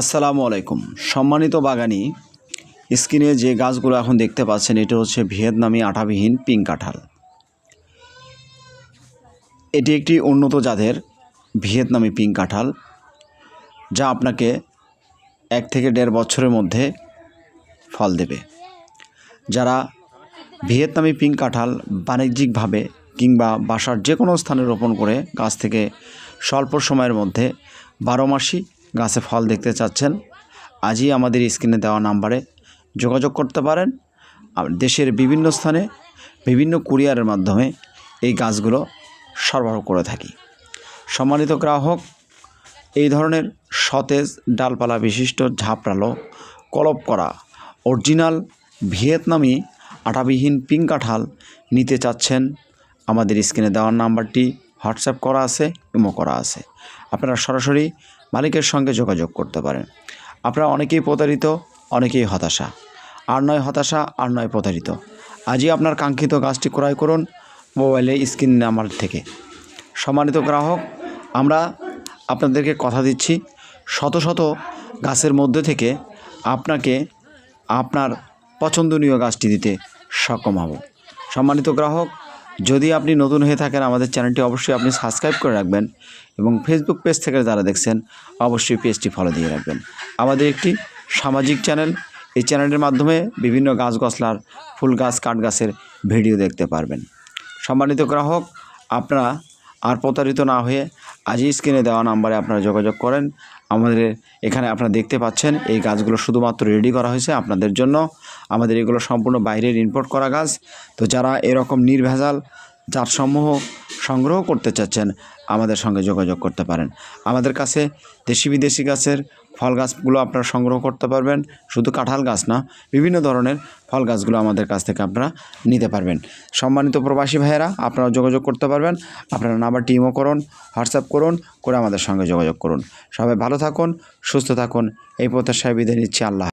আসসালামু আলাইকুম। সম্মানিত বাগানি, স্ক্রিনে যে গাছগুলো এখন দেখতে পাচ্ছেন, এটা হচ্ছে ভিয়েতনামি আঠাবিহীন পিঙ্ক কাঁঠাল। এটি একটি উন্নত জাতের ভিয়েতনামি পিঙ্ক কাঁঠাল, যা আপনাকে এক থেকে দেড় বছরের মধ্যে ফল দেবে। যারা ভিয়েতনামি পিঙ্ক কাঁঠাল বাণিজ্যিকভাবে কিংবা বাসার যে কোনো স্থানে রোপণ করে গাছ থেকে স্বল্প সময়ের মধ্যে বারো মাসই গাছে ফল দেখতে চাচ্ছেন, আজই আমাদের স্ক্রিনে দেওয়া নাম্বারে যোগাযোগ করতে পারেন। আর দেশের বিভিন্ন স্থানে বিভিন্ন কুরিয়ারের মাধ্যমে এই গাছগুলো সরবরাহ করে থাকি। সম্মানিত গ্রাহক, এই ধরনের সতেজ ডালপালা বিশিষ্ট ঝাপড়ালো কলপ করা অরিজিনাল ভিয়েতনামি আটাবিহীন পিঙ্ক কাঁঠাল নিতে চাচ্ছেন, আমাদের স্ক্রিনে দেওয়ার নাম্বারটি হোয়াটসঅ্যাপ করা আছে, ইমো করা আছে। আপনারা সরাসরি মালিকের সঙ্গে যোগাযোগ করতে পারেন। আপনারা অনেকেই প্রতারিত, অনেকেই হতাশা। আর নয় হতাশা, আর নয় প্রতারিত। আজই আপনার কাঙ্ক্ষিত গাছটি ক্রয় করুন মোবাইলে স্ক্রিন নাম্বার থেকে। সম্মানিত গ্রাহক, আমরা আপনাদেরকে কথা দিচ্ছি শত শত গাছের মধ্যে থেকে আপনাকে আপনার পছন্দনীয় গাছটি দিতে সক্ষম হব। সম্মানিত গ্রাহক যদি আপনি নতুন হয়ে থাকেন, আমাদের চ্যানেলটি অবশ্যই আপনি সাবস্ক্রাইব করে রাখবেন এবং ফেসবুক পেজ থেকে যারা দেখছেন, অবশ্যই পেজটি ফলো দিয়ে রাখবেন। আমাদের একটি সামাজিক চ্যানেল, এই চ্যানেলের মাধ্যমে বিভিন্ন গাছ গছলার, ফুল গাছ, কাঠ গাছের ভিডিও দেখতে পারবেন। সম্মানিত গ্রাহক, আপনারা আর প্রতারিত না হয়ে আজই স্ক্রিনে দেওয়া নাম্বারে আপনারা যোগাযোগ করেন। আমাদের এখানে আপনারা দেখতে পাচ্ছেন, এই গাছগুলো শুধুমাত্র রেডি করা হয়েছে আপনাদের জন্য। আমাদের এগুলো সম্পূর্ণ বাইরের ইম্পোর্ট করা গাছ। তো যারা এরকম নির্ভেজাল জাতসমূহ সংগ্রহ করতে চাচ্ছেন, আমাদের সঙ্গে যোগাযোগ করতে পারেন। আমাদের কাছে দেশি বিদেশি গাছের ফল গাছগুলো আপনারা সংগ্রহ করতে পারবেন, শুধু কাঁঠাল গাছ না, বিভিন্ন ধরনের ফল গাছগুলো আমাদের কাছ থেকে আপনারা নিতে পারবেন। সম্মানিত প্রবাসী ভাইয়েরা আপনারা যোগাযোগ করতে পারবেন, আপনারা নাম্বার টিমও করুন, হোয়াটসঅ্যাপ করুন, করে আমাদের সঙ্গে যোগাযোগ করুন। সবাই ভালো থাকুন, সুস্থ থাকুন, এই প্রত্যাশায় বিদায় নিচ্ছি, আল্লাহ